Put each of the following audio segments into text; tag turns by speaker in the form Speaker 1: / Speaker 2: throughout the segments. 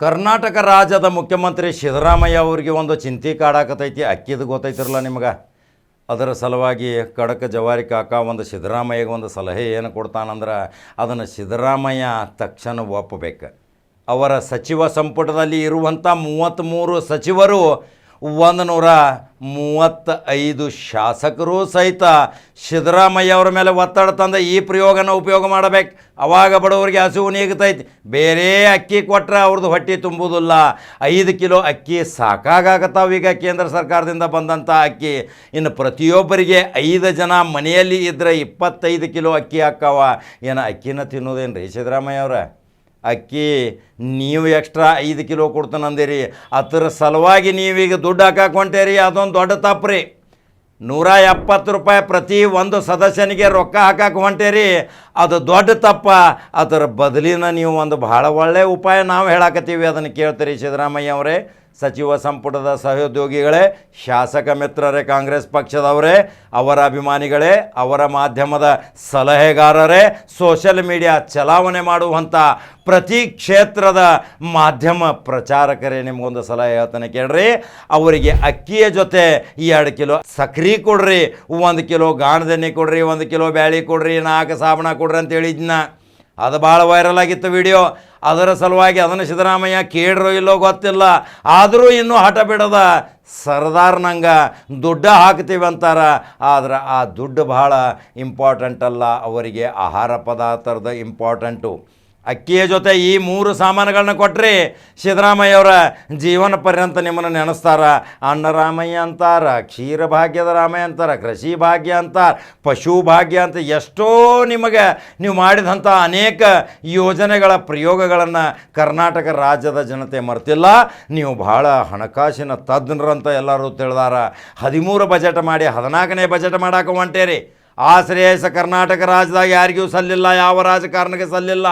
Speaker 1: ಕರ್ನಾಟಕ ರಾಜ್ಯದ ಮುಖ್ಯಮಂತ್ರಿ ಸಿದ್ದರಾಮಯ್ಯ ಅವರಿಗೆ ಒಂದು ಚಿಂತೆ ಕಾಡಾಕತೈತಿ. ಅಕ್ಕಿದು ಗೊತ್ತೈತಿರಲ್ಲ ನಿಮ್ಗೆ? ಅದರ ಸಲುವಾಗಿ ಕಡಕ ಜವಾರಿ ಕಾಕ ಒಂದು ಸಿದ್ದರಾಮಯ್ಯಗೆ ಒಂದು ಸಲಹೆ ಏನು ಕೊಡ್ತಾನಂದ್ರೆ ಅದನ್ನು ಸಿದ್ದರಾಮಯ್ಯ ತಕ್ಷಣ ಒಪ್ಪಬೇಕು ಅವರ ಸಚಿವ ಸಂಪುಟದಲ್ಲಿ ಇರುವಂಥ ಮೂವತ್ತ್ಮೂರು ಸಚಿವರು ಒಂದು ನೂರ ಮೂವತ್ತೈದು ಶಾಸಕರು ಸಹಿತ ಸಿದ್ದರಾಮಯ್ಯ ಅವರ ಮೇಲೆ ಒತ್ತಡ ತಂದ ಈ ಪ್ರಯೋಗನ ಉಪಯೋಗ ಮಾಡಬೇಕು. ಅವಾಗ ಬಡವರಿಗೆ ಹಸಿವು ನೀಗ್ತೈತಿ ಬೇರೆ ಅಕ್ಕಿ ಕೊಟ್ಟರೆ ಅವ್ರದ್ದು ಹೊಟ್ಟೆ ತುಂಬುವುದಿಲ್ಲ. ಐದು ಕಿಲೋ ಅಕ್ಕಿ ಸಾಕಾಗತ್ತಾವ ಈಗ ಕೇಂದ್ರ ಸರ್ಕಾರದಿಂದ ಬಂದಂಥ ಅಕ್ಕಿ. ಇನ್ನು ಪ್ರತಿಯೊಬ್ಬರಿಗೆ ಐದು ಜನ ಮನೆಯಲ್ಲಿ ಇದ್ದರೆ ಇಪ್ಪತ್ತೈದು ಕಿಲೋ ಅಕ್ಕಿ ಹಾಕಾವ. ಏನು ಅಕ್ಕಿನ ತಿನ್ನೋದೇನು ರೀ ಸಿದ್ದರಾಮಯ್ಯ ಅವ್ರ? ಅಕ್ಕಿ, ನೀವು ಎಕ್ಸ್ಟ್ರಾ ಐದು ಕಿಲೋ ಕೊಡ್ತಾನಂದಿರಿ ಅದರ ಸಲುವಾಗಿ ನೀವೀಗ ದುಡ್ಡು ಹಾಕಕ್ಕೆ ಹೊಂಟೇರಿ ಅದೊಂದು ದೊಡ್ಡ ತಪ್ಪು ರೀ ನೂರ ಎಪ್ಪತ್ತು ರೂಪಾಯಿ ಪ್ರತಿ ಒಂದು ಸದಸ್ಯನಿಗೆ ರೊಕ್ಕ ಹಾಕಕ್ಕೆ ಹೊಂಟೇರಿ ಅದು ದೊಡ್ಡ ತಪ್ಪ. ಅದರ ಬದಲಿನ ನೀವು ಒಂದು ಭಾಳ ಒಳ್ಳೆಯ ಉಪಾಯ ನಾವು ಹೇಳಾಕತ್ತೀವಿ, ಅದನ್ನು ಕೇಳ್ತೀರಿ ಸಿದ್ದರಾಮಯ್ಯ ಅವರೇ. ಸಚಿವ ಸಂಪುಟದ ಸಹೋದ್ಯೋಗಿಗಳೇ, ಶಾಸಕ ಮಿತ್ರರೇ, ಕಾಂಗ್ರೆಸ್ ಪಕ್ಷದವರೇ, ಅವರ ಅಭಿಮಾನಿಗಳೇ, ಅವರ ಮಾಧ್ಯಮದ ಸಲಹೆಗಾರರೇ ಸೋಷಿಯಲ್ ಮೀಡಿಯಾ ಚಲಾವಣೆ ಮಾಡುವಂಥ ಪ್ರತಿ ಕ್ಷೇತ್ರದ ಮಾಧ್ಯಮ ಪ್ರಚಾರಕರೇ, ನಿಮಗೊಂದು ಸಲಹೆ ಹೇಳ್ತಾನೆ ಕೇಳ್ರಿ. ಅವರಿಗೆ ಅಕ್ಕಿಯ ಜೊತೆ ಎರಡು ಕಿಲೋ ಸಕ್ರಿ ಕೊಡ್ರಿ, ಒಂದು ಕಿಲೋ ಗಾಣದೆಣ್ಣೆ ಕೊಡ್ರಿ, ಒಂದು ಕಿಲೋ ಬ್ಯಾಳಿ ಕೊಡ್ರಿ, ನಾಲ್ಕು ಸಾಬಣ ಕೊಡ್ರಿ ಅಂತ ಹೇಳಿದ್ನ. ಅದು ಭಾಳ ವೈರಲ್ ಆಗಿತ್ತು ವಿಡಿಯೋ ಅದರ ಸಲುವಾಗಿ ಅದನ್ನು ಸಿದ್ದರಾಮಯ್ಯ ಕೇಳರೋ ಇಲ್ಲೋ ಗೊತ್ತಿಲ್ಲ. ಆದರೂ ಇನ್ನೂ ಹಠ ಬಿಡದ ಸರ್ದಾರ್ನಂಗ ದುಡ್ಡು ಹಾಕ್ತೀವಿ ಅಂತಾರ. ಆದ್ರೆ ಆ ದುಡ್ಡು ಭಾಳ ಇಂಪಾರ್ಟೆಂಟ್ ಅಲ್ಲ. ಅವರಿಗೆ ಆಹಾರ ಪದಾರ್ಥದ ಇಂಪಾರ್ಟೆಂಟು ಅಕ್ಕಿಯ ಜೊತೆ ಈ ಮೂರು ಸಾಮಾನುಗಳನ್ನ ಕೊಟ್ರಿ ಸಿದ್ದರಾಮಯ್ಯವರ ಜೀವನ ಪರ್ಯಂತ ನಿಮ್ಮನ್ನು ನೆನೆಸ್ತಾರ. ಅನ್ನರಾಮಯ್ಯ ಅಂತಾರ, ಕ್ಷೀರ ಭಾಗ್ಯದ ರಾಮಯ್ಯ ಅಂತಾರ, ಕೃಷಿ ಭಾಗ್ಯ ಅಂತಾರ, ಪಶು ಭಾಗ್ಯ ಅಂತ ಎಷ್ಟೋ ನಿಮಗೆ ನೀವು ಮಾಡಿದಂಥ ಅನೇಕ ಯೋಜನೆಗಳ ಪ್ರಯೋಗಗಳನ್ನು ಕರ್ನಾಟಕ ರಾಜ್ಯದ ಜನತೆ ಮರ್ತಿಲ್ಲ. ನೀವು ಭಾಳ ಹಣಕಾಸಿನ ತಜ್ಞರಂತ ಎಲ್ಲರೂ ತಿಳಿದಾರ. ಹದಿಮೂರು ಬಜೆಟ್ ಮಾಡಿ ಹದಿನಾಲ್ಕನೇ ಬಜೆಟ್ ಮಾಡಾಕ ಹೊಂಟೇರಿ. ಆ ಶ್ರೇಯಸ್ಸ ಕರ್ನಾಟಕ ರಾಜ್ಯದಾಗ ಯಾರಿಗೂ ಸಲ್ಲಿಲ್ಲ, ಯಾವ ರಾಜಕಾರಣಕ್ಕೆ ಸಲ್ಲಿಲ್ಲ.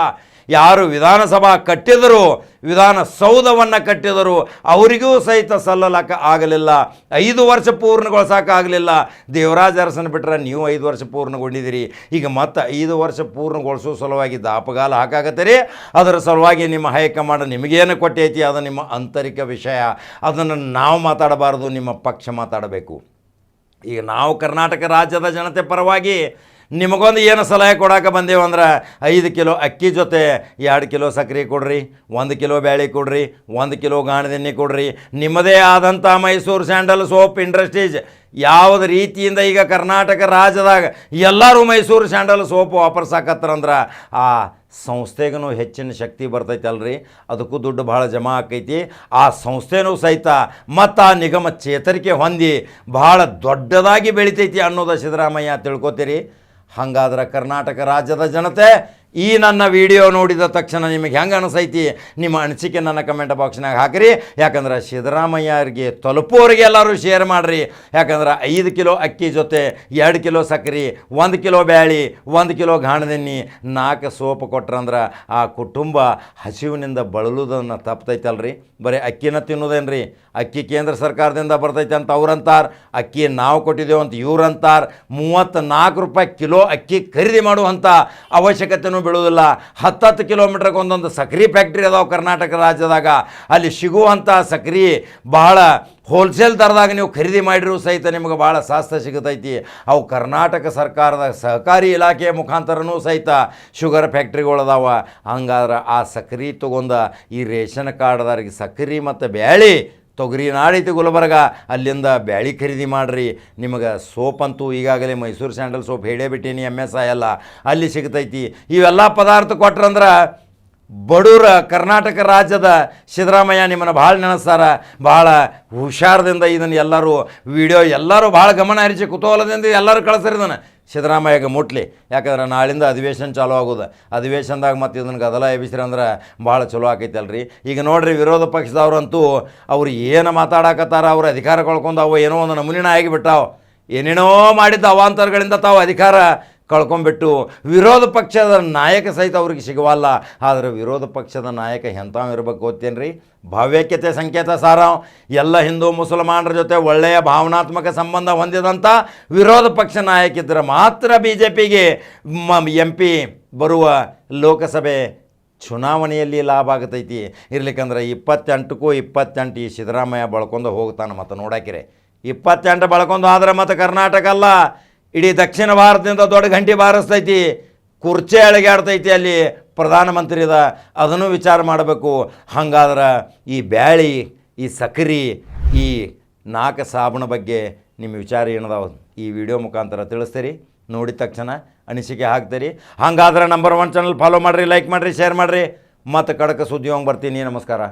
Speaker 1: ಯಾರು ವಿಧಾನಸಭಾ ಕಟ್ಟಿದರು, ವಿಧಾನಸೌಧವನ್ನು ಕಟ್ಟಿದರು ಅವರಿಗೂ ಸಹಿತ ಸಲ್ಲಲಕ್ಕ ಆಗಲಿಲ್ಲ. ಐದು ವರ್ಷ ಪೂರ್ಣಗೊಳಿಸೋಕ್ಕಾಗಲಿಲ್ಲ ದೇವರಾಜ ಅರಸನ ಬಿಟ್ಟರೆ ನೀವು ಐದು ವರ್ಷ ಪೂರ್ಣಗೊಂಡಿದ್ದೀರಿ. ಈಗ ಮತ್ತೆ ಐದು ವರ್ಷ ಪೂರ್ಣಗೊಳಿಸೋ ಸಲುವಾಗಿ ದಾಪಗಾಲ ಹಾಕಾಗತ್ತೀರಿ? ಅದರ ಸಲುವಾಗಿ ನಿಮ್ಮ ಹೈಕಮಾಂಡ್ ನಿಮಗೇನು ಕೊಟ್ಟೈತಿ? ಅದು ನಿಮ್ಮ ಆಂತರಿಕ ವಿಷಯ. ಅದನ್ನು ನಾವು ಮಾತಾಡಬಾರ್ದು, ನಿಮ್ಮ ಪಕ್ಷ ಮಾತಾಡಬೇಕು. ಈಗ ನಾವು ಕರ್ನಾಟಕ ರಾಜ್ಯದ ಜನತೆ ಪರವಾಗಿ ನಿಮಗೊಂದು ಏನು ಸಲಹೆ ಕೊಡೋಕೆ ಬಂದೇವು ಅಂದ್ರೆ ಐದು ಕಿಲೋ ಅಕ್ಕಿ ಜೊತೆ ಎರಡು ಕಿಲೋ ಸಕ್ಕರೆ ಕೊಡ್ರಿ, ಒಂದು ಕಿಲೋ ಬ್ಯಾಳಿ ಕೊಡ್ರಿ, ಒಂದು ಕಿಲೋ ಗಾಣದೆಣ್ಣೆ ಕೊಡ್ರಿ. ನಿಮ್ಮದೇ ಆದಂಥ ಮೈಸೂರು ಸ್ಯಾಂಡಲ್ ಸೋಪ್ ಇಂಡಸ್ಟ್ರೀಸ್ ಯಾವುದು ರೀತಿಯಿಂದ ಈಗ ಕರ್ನಾಟಕ ರಾಜ್ಯದಾಗ ಎಲ್ಲರೂ ಮೈಸೂರು ಸ್ಯಾಂಡಲ್ ಸೋಪ್ ವಾಪರ್ಸಾಕತ್ತಾರಂದ್ರೆ ಆ ಸಂಸ್ಥೆಗೂ ಹೆಚ್ಚಿನ ಶಕ್ತಿ ಬರ್ತೈತಲ್ಲ ಅಲ್ರಿ ಅದಕ್ಕೂ ದುಡ್ಡು ಭಾಳ ಜಮಾ ಆಕೈತಿ. ಆ ಸಂಸ್ಥೆನೂ ಸಹಿತ ಮತ್ತು ಆ ನಿಗಮ ಚೇತರಿಕೆ ಹೊಂದಿ ಭಾಳ ದೊಡ್ಡದಾಗಿ ಬೆಳಿತೈತಿ ಅನ್ನೋದು ಸಿದ್ದರಾಮಯ್ಯ ತಿಳ್ಕೊತೀರಿ. ಹಾಗಾದ್ರೆ ಕರ್ನಾಟಕ ರಾಜ್ಯದ ಜನತೆ ಈ ನನ್ನ ವಿಡಿಯೋ ನೋಡಿದ ತಕ್ಷಣ ನಿಮಗೆ ಹೆಂಗೆ ಅನಿಸೈತಿ? ನಿಮ್ಮ ಅನಿಸಿಕೆ ನನ್ನ ಕಮೆಂಟ್ ಬಾಕ್ಸ್ನಾಗ ಹಾಕಿರಿ. ಯಾಕಂದ್ರೆ ಸಿದ್ದರಾಮಯ್ಯರಿಗೆ ತಲುಪುವವರಿಗೆ ಎಲ್ಲರೂ ಶೇರ್ ಮಾಡಿರಿ. ಯಾಕಂದ್ರೆ ಐದು ಕಿಲೋ ಅಕ್ಕಿ ಜೊತೆ, ಎರಡು ಕಿಲೋ ಸಕ್ಕರೆ ಒಂದು ಕಿಲೋ ಬ್ಯಾಳಿ, ಒಂದು ಕಿಲೋ ಘಾಣದೆಣ್ಣಿ, ನಾಲ್ಕು ಸೋಪ್ ಕೊಟ್ರಂದ್ರೆ ಆ ಕುಟುಂಬ ಹಸಿವಿನಿಂದ ಬಳಲುವುದನ್ನು ತಪ್ತೈತಲ್ರಿ. ಬರೀ ಅಕ್ಕಿನ ತಿನ್ನೋದೇನ್ರಿ? ಅಕ್ಕಿ ಕೇಂದ್ರ ಸರ್ಕಾರದಿಂದ ಬರ್ತೈತೆ ಅಂತ ಅವ್ರಂತಾರೆ. ಅಕ್ಕಿ ನಾವು ಕೊಟ್ಟಿದ್ದೇವೆ ಅಂತ ಇವ್ರಂತಾರೆ. ಮೂವತ್ತು ನಾಲ್ಕು ರೂಪಾಯಿ ಕಿಲೋ ಅಕ್ಕಿ ಖರೀದಿ ಮಾಡುವಂಥ ಅವಶ್ಯಕತೆನೂ ಬೀಳುವುದಿಲ್ಲ. ಹತ್ತತ್ತು ಕಿಲೋಮೀಟ್ರಿಗೆ ಒಂದೊಂದು ಸಕ್ರಿ ಫ್ಯಾಕ್ಟ್ರಿ ಅದಾವೆ ಕರ್ನಾಟಕ ರಾಜ್ಯದಾಗ. ಅಲ್ಲಿ ಸಿಗುವಂಥ ಸಕ್ರಿ ಭಾಳ ಹೋಲ್ಸೇಲ್ ದರದಾಗ ನೀವು ಖರೀದಿ ಮಾಡಿರೂ ಸಹಿತ ನಿಮಗೆ ಭಾಳ ಶಾಸ್ತ್ರ ಸಿಗತೈತಿ. ಅವು ಕರ್ನಾಟಕ ಸರ್ಕಾರದ ಸಹಕಾರಿ ಇಲಾಖೆಯ ಮುಖಾಂತರನೂ ಸಹಿತ ಶುಗರ್ ಫ್ಯಾಕ್ಟ್ರಿಗಳದಾವ. ಹಂಗಾದ್ರೆ ಆ ಸಕ್ರಿ ತೊಗೊಂಡ ಈ ರೇಷನ್ ಕಾರ್ಡ್ದಾರಿಗೆ ಸಕ್ರಿ ಮತ್ತು ಬ್ಯಾಳಿ ತೊಗರಿ ನಾಡೈತಿ ಗುಲ್ಬರ್ಗ. ಅಲ್ಲಿಂದ ಬ್ಯಾಳಿ ಖರೀದಿ ಮಾಡಿರಿ. ನಿಮಗೆ ಸೋಪ್ ಅಂತೂ ಈಗಾಗಲೇ ಮೈಸೂರು ಸ್ಯಾಂಡಲ್ ಸೋಪ್ ಹೇಳೇ ಬಿಟ್ಟೀನಿ ಎಂ ಎಸ್ ಐ ಎಲ್ಲ ಅಲ್ಲಿ ಸಿಗ್ತೈತಿ. ಇವೆಲ್ಲ ಪದಾರ್ಥ ಕೊಟ್ರಂದ್ರೆ ಬಡೂರ ಕರ್ನಾಟಕ ರಾಜ್ಯದ ಸಿದ್ದರಾಮಯ್ಯ ನಿಮ್ಮನ್ನು ಭಾಳ ನೆನೆಸ್ತಾರ. ಭಾಳ ಹುಷಾರದಿಂದ ಇದನ್ನು ಎಲ್ಲರೂ ವಿಡಿಯೋ ಎಲ್ಲರೂ ಭಾಳ ಗಮನ ಹರಿಸಿ ಕುತೂಹಲದಿಂದ ಎಲ್ಲರೂ ಕಳಿಸ್ರಿ ಇದನ್ನು. ಸಿದ್ದರಾಮಯ್ಯಗೆ ಮುಟ್ಲಿ. ಯಾಕಂದ್ರೆ ನಾಳಿಂದ ಅಧಿವೇಶನ ಚಾಲೂ ಆಗೋದು. ಅಧಿವೇಶನದಾಗ ಮತ್ತು ಇದನ್ನು ಗದಲ ಎಬ್ಬಿಸ್ರಿ ಅಂದ್ರೆ ಭಾಳ ಚಲೋ ಆಕೈತಲ್ರಿ. ಈಗ ನೋಡ್ರಿ ವಿರೋಧ ಪಕ್ಷದವ್ರಂತೂ ಅವ್ರು ಏನು ಮಾತಾಡಕತ್ತಾರ, ಅವ್ರ ಅಧಿಕಾರ ಕಳ್ಕೊಂಡು ಅವು ಏನೋ ಒಂದು ನಮೂನಿನ ಆಗಿಬಿಟ್ಟಾವ. ಏನೇನೋ ಮಾಡಿದ್ದ ಅವಾಂತರಗಳಿಂದ ತಾವು ಅಧಿಕಾರ ಕಳ್ಕೊಂಡ್ಬಿಟ್ಟು ವಿರೋಧ ಪಕ್ಷದ ನಾಯಕ ಸಹಿತ ಅವ್ರಿಗೆ ಸಿಗವಲ್ಲ. ಆದರೆ ವಿರೋಧ ಪಕ್ಷದ ನಾಯಕ ಎಂಥವ್ ಇರ್ಬೇಕು ಗೊತ್ತೇನ್ರಿ? ಭಾವ್ಯಕ್ಯತೆ ಸಂಕೇತ ಸಾರ ಎಲ್ಲ ಹಿಂದೂ ಮುಸಲ್ಮಾನರ ಜೊತೆ ಒಳ್ಳೆಯ ಭಾವನಾತ್ಮಕ ಸಂಬಂಧ ಹೊಂದಿದಂಥ ವಿರೋಧ ಪಕ್ಷ ನಾಯಕ ಇದ್ದರೆ ಮಾತ್ರ ಬಿ ಜೆ ಪಿಗೆ ಮ ಎಂ ಪಿ ಬರುವ ಲೋಕಸಭೆ ಚುನಾವಣೆಯಲ್ಲಿ ಲಾಭ ಆಗತೈತಿ. ಇರ್ಲಿಕ್ಕಂದ್ರೆ ಇಪ್ಪತ್ತೆಂಟಕ್ಕೂ ಇಪ್ಪತ್ತೆಂಟು ಈ ಸಿದ್ದರಾಮಯ್ಯ ಬಳ್ಕೊಂಡು ಹೋಗ್ತಾನೆ ಮತ್ತು ನೋಡಾಕಿರೆ. ಇಪ್ಪತ್ತೆಂಟು ಬಳ್ಕೊಂಡು ಆದರೆ ಮತ್ತು ಕರ್ನಾಟಕ ಅಲ್ಲ. ಇಡೀ ದಕ್ಷಿಣ ಭಾರತದಿಂದ ದೊಡ್ಡ ಗಂಟೆ ಬಾರಿಸ್ತೈತಿ, ಕುರ್ಚೆ ಅಳಗ್ಯಾಡ್ತೈತಿ ಅಲ್ಲಿ ಪ್ರಧಾನಮಂತ್ರಿದ, ಅದನ್ನು ವಿಚಾರ ಮಾಡಬೇಕು. ಹಂಗಾದ್ರೆ ಈ ಬ್ಯಾಳಿ, ಈ ಸಕ್ರಿ, ಈ ನಾಲ್ಕು ಸಾಬಣ ಬಗ್ಗೆ ನಿಮ್ಮ ವಿಚಾರ ಏನದಾವ ಈ ವಿಡಿಯೋ ಮುಖಾಂತರ ತಿಳಿಸ್ತೀರಿ, ನೋಡಿದ ತಕ್ಷಣ ಅನಿಸಿಕೆ ಹಾಕ್ತೀರಿ. ಹಂಗಾದ್ರೆ ನಂಬರ್ ಒನ್ ಚಾನಲ್ ಫಾಲೋ ಮಾಡಿರಿ ಲೈಕ್ ಮಾಡಿರಿ ಶೇರ್ ಮಾಡಿರಿ. ಮತ್ತು ಕಡಕ ಸುದ್ದಿ ಹೋಗಿ ಬರ್ತೀನಿ ನಮಸ್ಕಾರ.